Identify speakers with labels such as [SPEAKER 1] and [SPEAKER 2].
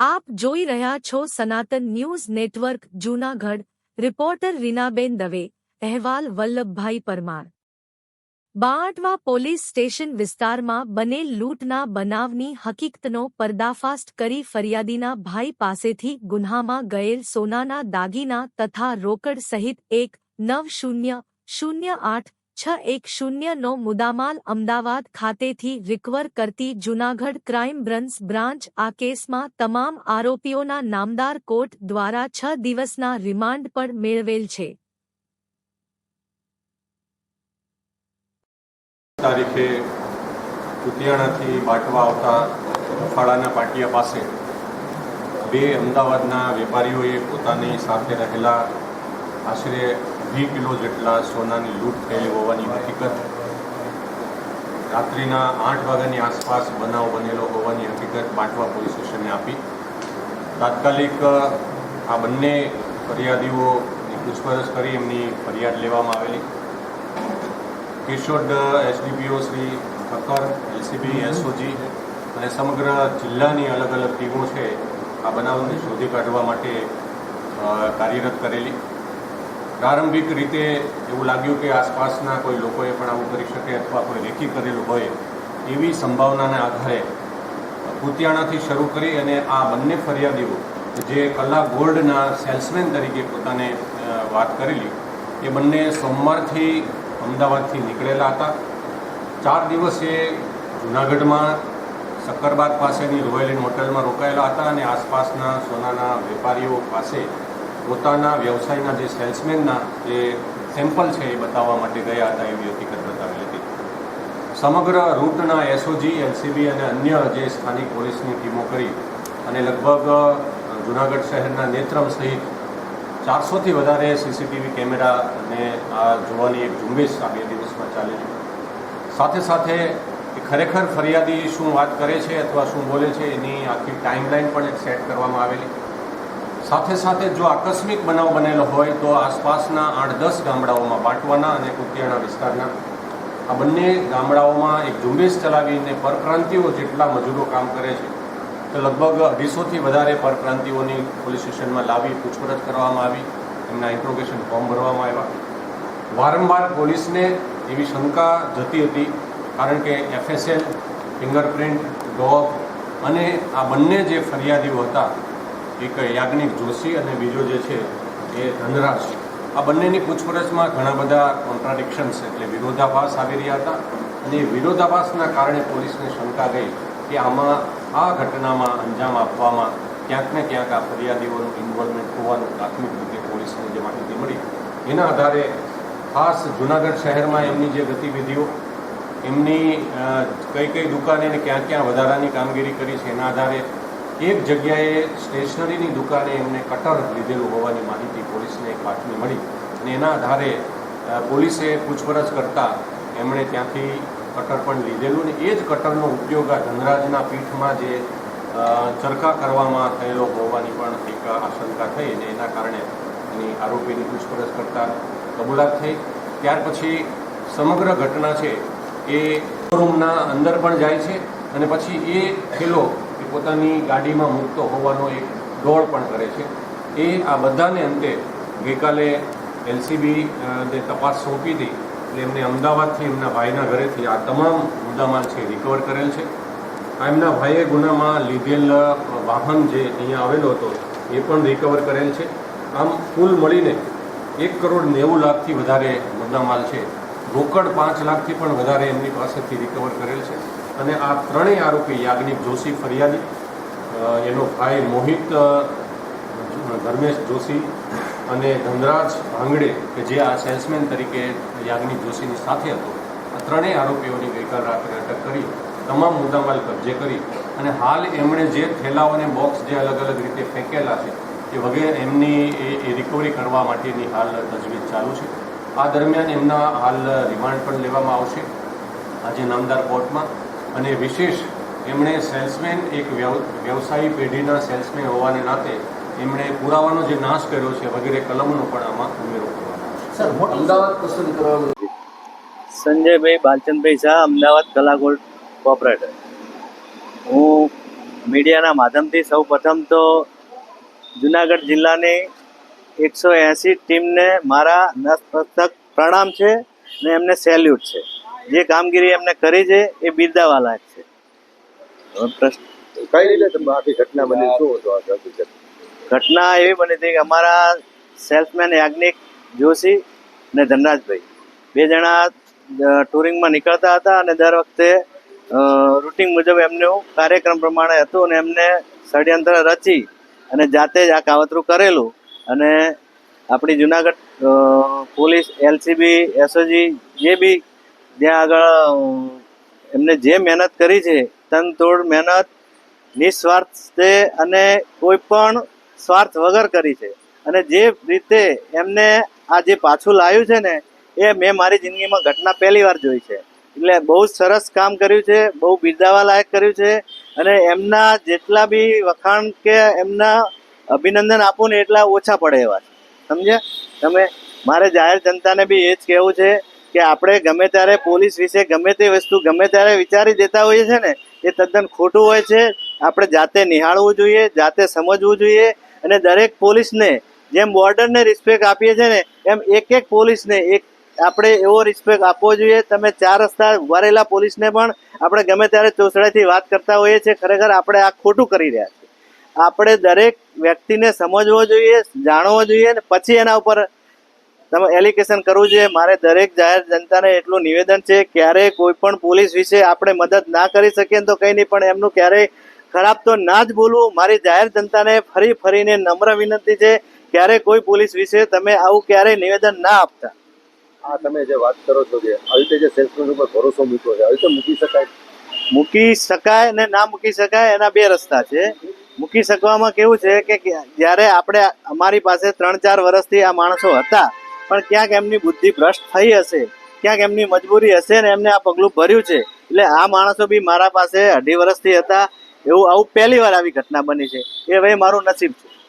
[SPEAKER 1] આપ જોઈ રહ્યા છો Sanatan news network Junagadh. Reporter Reenaben Dave. અહેવાલ વલ્લભભાઈ પરમાર. બાંટવા પોલીસ સ્ટેશન વિસ્તારમાં બનેલ લૂંટના બનાવની હકીકતનો પર્દાફાશ કરી ફરિયાદીના ભાઈ પાસેથી ગુન્હામાં ગયેલ સોનાના દાગીના તથા રોકડ સહિત એક નવ શૂન્ય શૂન્ય આઠ છ એક શૂન્યનો મુદ્દામાલ અમદાવાદ ખાતેથી રિકવર કરતી જૂનાગઢ ક્રાઇમ બ્રાન્ચ બ્રાન્ચ આ કેસમાં તમામ આરોપીઓના નામદાર કોર્ટ દ્વારા છ દિવસના રિમાન્ડ પણ મેળવેલ છે.
[SPEAKER 2] તારીખે કુતિયાણાથી બાટવા આવતા ફાળાના પાટિયા પાસે બે અમદાવાદના વેપારીઓએ પોતાની સાથે રહેલા આશરે વી કિલો જેટલા સોનાની લૂંટ થયેલી હોવાની હકીકત, રાત્રિના આઠ વાગ્યાની આસપાસ બનાવ બનેલો હોવાની હકીકત બાટવા પોલીસ સ્ટેશને આપી. તાત્કાલિક, આ બંને ફરિયાદીઓની પૂછપરછ કરી એમની ફરિયાદ લેવામાં આવેલી. Keshod SDPO Shri Thakkar LCB SOG અને સમગ્ર જિલ્લાની અલગ અલગ ટીમો છે આ બનાવને શોધી કાઢવા માટે કાર્યરત કરેલી. પ્રારંભિક રીતે એવું લાગ્યું કે આસપાસના કોઈ લોકોએ પણ આવું કરી શકે અથવા કોઈ રેકી કરેલું હોય એવી સંભાવનાના આધારે કુતિયાણાથી શરૂ કરી અને આ બંને ફરિયાદીઓ જે કલા ગોલ્ડના સેલ્સમેન તરીકે પોતાને વાત કરેલી એ બંને સોમવારથી અમદાવાદથી નીકળેલા હતા. ચાર દિવસે જૂનાગઢમાં સક્કરબાગ પાસેની રોયલ ઇન હોટલમાં રોકાયેલા હતા અને આસપાસના સોનાના વેપારીઓ પાસે પોતાના વ્યવસાયના જે સેલ્સમેનના જે સેમ્પલ છે એ બતાવવા માટે ગયા હતા એવી હકીકત બતાવેલી હતી. સમગ્ર રૂટના એસઓજી, એલસીબી અને અન્ય જે સ્થાનિક પોલીસની ટીમો કરી અને લગભગ જુનાગઢ શહેરના નેત્રમ સહિત ચારસોથી વધારે સીસીટીવી કેમેરાને આ જોવાની એક ઝુંબેશ આ બે દિવસમાં ચાલેલી સાથે સાથે એ ખરેખર ફરિયાદી શું વાત કરે છે અથવા શું બોલે છે એની આખી ટાઈમલાઈન પણ એક સેટ કરવામાં આવેલી. સાથે સાથે જો આકસ્મિક બનાવ બનેલો હોય તો આસપાસના આઠ દસ ગામડાઓમાં બાંટવાના અને કુતિયાણા વિસ્તારના આ બંને ગામડાઓમાં એક ઝુંબેશ ચલાવીને પરપ્રાંતિઓ જેટલા મજૂરો કામ કરે છે લગભગ અઢીસોથી વધારે પરપ્રાંતિઓની પોલીસ સ્ટેશનમાં લાવી પૂછપરછ કરવામાં આવી. એમના ઇન્ટ્રોગેશન ફોર્મ ભરવામાં આવ્યા. વારંવાર પોલીસને એવી શંકા જતી હતી, કારણ કે એફએસએલ, ફિંગરપ્રિન્ટ, ડોગ અને આ બંને જે ફરિયાદીઓ હતા, એક યાજ્ઞિક જોશી અને બીજો જે છે એ ધનરાજ, આ બંનેની પૂછપરછમાં ઘણા બધા કોન્ટ્રાડિક્શન્સ એટલે વિરોધાભાસ આવી રહ્યા હતા અને એ વિરોધાભાસના કારણે પોલીસને શંકા ગઈ કે આમાં આ ઘટનામાં અંજામ આપવામાં ક્યાંક ને ક્યાંક આ ફરિયાદીઓનું ઇન્વોલ્વમેન્ટ હોવાનું પ્રાથમિક રીતે પોલીસને જે માહિતી મળી. એના આધારે ખાસ જુનાગઢ શહેરમાં એમની જે ગતિવિધિઓ, એમની કઈ કઈ દુકાને ક્યાં ક્યાં વધારાની કામગીરી કરી છે, એના આધારે એક જગ્યાએ સ્ટેશનરીની દુકાને એમને કટર લીધેલું હોવાની માહિતી પોલીસને એક બાતમી મળી. અને એના આધારે પોલીસે પૂછપરછ કરતાં એમણે ત્યાંથી કટર પણ લીધેલું ને એ જ કટરનો ઉપયોગ આ ધનરાજના પીઠમાં જે ચરખા કરવામાં થયેલો હોવાની પણ એક આશંકા થઈ અને એના કારણે એની આરોપીની પૂછપરછ કરતાં કબૂલાત થઈ. ત્યાર પછી સમગ્ર ઘટના છે એ શોરૂમના અંદર પણ જાય છે અને પછી એ થેલો એ પોતાની ગાડીમાં મૂકતો હોવાનો એક દોડ પણ કરે છે. એ આ બધાને અંતે ગઈકાલે એલસીબી તપાસ સોંપી હતી. એટલે એમને અમદાવાદથી એમના ભાઈના ઘરેથી આ તમામ મુદ્દામાલ છે રિકવર કરેલ છે. આ એમના ભાઈએ ગુનામાં લીધેલ વાહન જે અહીંયા આવેલો હતો એ પણ રિકવર કરેલ છે. આમ કુલ મળીને એક કરોડ નેવું લાખથી વધારે મુદ્દામાલ છે. રોકડ પાંચ લાખથી પણ વધારે એમની પાસેથી રિકવર કરેલ છે. અને આ ત્રણેય આરોપી યાજ્ઞિક જોશી ફરિયાદી એનો ભાઈ મોહિત ધર્મેશ જોશી અને ધનરાજ ભાંગડે કે જે આ સેલ્સમેન તરીકે યાજ્ઞિક જોશીની સાથે હતો, આ ત્રણેય આરોપીઓની ગઈકાલ રાત્રે અટક કરી, તમામ મુદ્દામાલ કબજે કરી અને હાલ એમણે જે થેલાઓ અને બોક્સ જે અલગ અલગ રીતે ફેંકેલા છે, એ વગેરે એમની એ- રિકવરી કરવા માટેની હાલ તજવીજ ચાલુ છે. આ દરમિયાન એમના હાલ રિમાન્ડ પણ લેવામાં આવશે, આજે નામદાર કોર્ટમાં. અને વિશેષ, એમણે સેલ્સમેન એક વ્યવ- વ્યવસાયી પેઢીના સેલ્સમેન હોવાને નાતે એમણે પુરાવાનો જે નાશ કર્યો છે વગેરે કલમનો પણ આમાં ઉમેરો કરવામાં
[SPEAKER 3] અમદાવાદ પસંદ કરવાનું
[SPEAKER 4] સંજયભાઈ બાલચંદભાઈ શાહ અમદાવાદ કલાગોલ્ડ કોર્પોરેટર. હું મીડિયાના માધ્યમથી સૌ પ્રથમ તો જુનાગઢ જિલ્લાની એકસો એંસી ટીમને મારા નસ્તક પ્રણામ છે ને એમને સેલ્યુટ છે. જે કામગીરી એમને કરી છે એ બિરદાવાલાયક છે. પ્રશ્ન
[SPEAKER 3] કઈ રીતે આખી ઘટના બની? શું હતો હકીકત
[SPEAKER 4] ઘટના એવી બની હતી કે અમારા સેલ્સમેન યાજ્ઞિક જોશી અને ધનરાજભાઈ. બે જણા ટુરિંગમાં નીકળતા હતા અને દર વખતે રૂટિન મુજબ એમનું કાર્યક્રમ પ્રમાણે હતું અને એમને ષડયંત્ર રચી અને જાતે જ આ કાવતરું કરેલું. અને આપણી જુનાગઢ પોલીસ, એલસીબી, એસઓજી જે બી જ્યાં આગળ એમને જે મહેનત કરી છે, તનતોડ મહેનત, નિસ્વાર્થે અને કોઈ પણ સ્વાર્થ વગર કરી છે. અને જે રીતે એમને આ જે પાછું લાવ્યું છે ને, એ મેં મારી જિંદગીમાં ઘટના પહેલી વાર જોઈ છે. એટલે બહુ સરસ કામ કર્યું છે, બહુ બિરદાવા લાયક કર્યું છે. અને એમના જેટલા બી વખાણ કે એમના અભિનંદન આપું ને એટલા ઓછા પડે એવા સમજે તમે, મારે જાહેર જનતાને બી એ જ કહેવું છે કે આપણે ગમે ત્યારે પોલીસ વિશે ગમે તે વસ્તુ ગમે ત્યારે વિચારી દેતા હોઈએ છે ને, એ તદ્દન ખોટું હોય છે. આપણે જાતે નિહાળવું જોઈએ, જાતે સમજવું જોઈએ. અને દરેક પોલીસને જેમ બોર્ડરને રિસ્પેક્ટ આપીએ છીએ ને, એમ એક એક પોલીસને એક આપણે એવો રિસ્પેક્ટ આપવો જોઈએ. તમે ચાર રસ્તા ઊભા પોલીસને પણ આપણે ગમે ત્યારે ચોસડાથી વાત કરતા હોઈએ છીએ, ખરેખર આપણે આ ખોટું કરી રહ્યા છીએ. આપણે દરેક વ્યક્તિને સમજવો જોઈએ, જાણવો જોઈએ અને પછી એના ઉપર તમે એલિગેશન કરવું જોઈએ. મારે દરેક જાહેર જનતાને એટલું નિવેદન છે, ક્યારેય કોઈ પણ પોલીસ વિશે આપણે મદદ ના કરી શકીએ ને તો કંઈ નહીં, પણ એમનું ક્યારેય ખરાબ તો ના જ બોલવું. મારી જાહેર જનતાને ફરી ફરીને નમ્ર વિનંતી છે. ક્યારે કોઈ પોલીસ વિશે તમે આવું ક્યારેય નિવેદન ના આપતા.
[SPEAKER 3] આ તમે જે વાત કરો છો કે આવી રીતે જે સેલ્સમેન ઉપર ભરોસો મૂક્યો છે આવી રીતે મૂકી શકાય?
[SPEAKER 4] મૂકી શકાય અને ના મૂકી શકાય એના બે રસ્તા છે. મૂકી શકવામાં કેવું છે કે કે જ્યારે આપણે અમારી પાસે ત્રણ ચાર વર્ષથી આ માણસો હતા પણ ક્યાંક એમની બુદ્ધિ ભ્રષ્ટ થઈ હશે ક્યાંક એમની મજબૂરી હશે ને એમને આ પગલું ભર્યું છે. એટલે આ માણસો બી મારા પાસે અઢી વર્ષથી હતા. એવું આવું પહેલી વાર આવી ઘટના બની છે. એ ભાઈ મારું નસીબ છે.